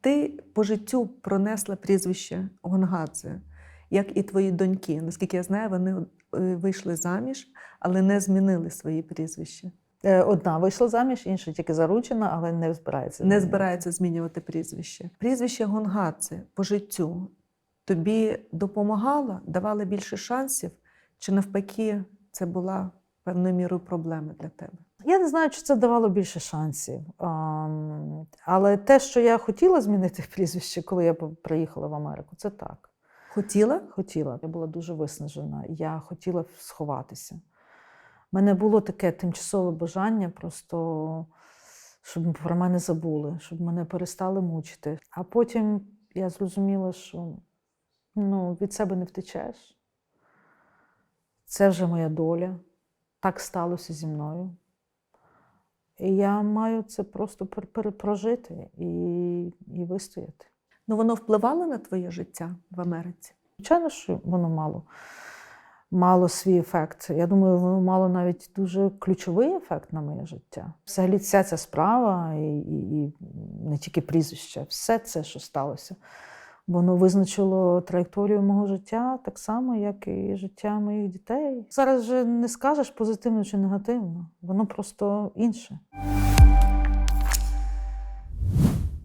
Ти по життю пронесла прізвище Гонгадзе, як і твої доньки. Наскільки я знаю, вони е, вийшли заміж, але не змінили свої прізвища. Е, Одна вийшла заміж, інша тільки заручена, але не збирається. Не змінювати. змінювати прізвище. Прізвище Гонгадзе по життю тобі допомагало, давало більше шансів, чи навпаки, це була певною мірою проблема для тебе? Я не знаю, чи це давало більше шансів. Але те, що я хотіла змінити прізвище, коли я приїхала в Америку, це так. Хотіла? Хотіла. Я була дуже виснажена. Я хотіла сховатися. У мене було таке тимчасове бажання, просто щоб про мене забули, щоб мене перестали мучити. А потім я зрозуміла, що ну, від себе не втечеш. Це вже моя доля. Так сталося зі мною. І я маю це просто перепрожити і, і вистояти. Ну воно впливало на твоє життя в Америці? Звичайно, що воно мало, мало свій ефект. Я думаю, воно мало навіть дуже ключовий ефект на моє життя. Взагалі, вся ця справа, і, і, і не тільки прізвище, все це, що сталося, воно визначило траєкторію мого життя так само, як і життя моїх дітей. Зараз же не скажеш позитивно чи негативно, воно просто інше.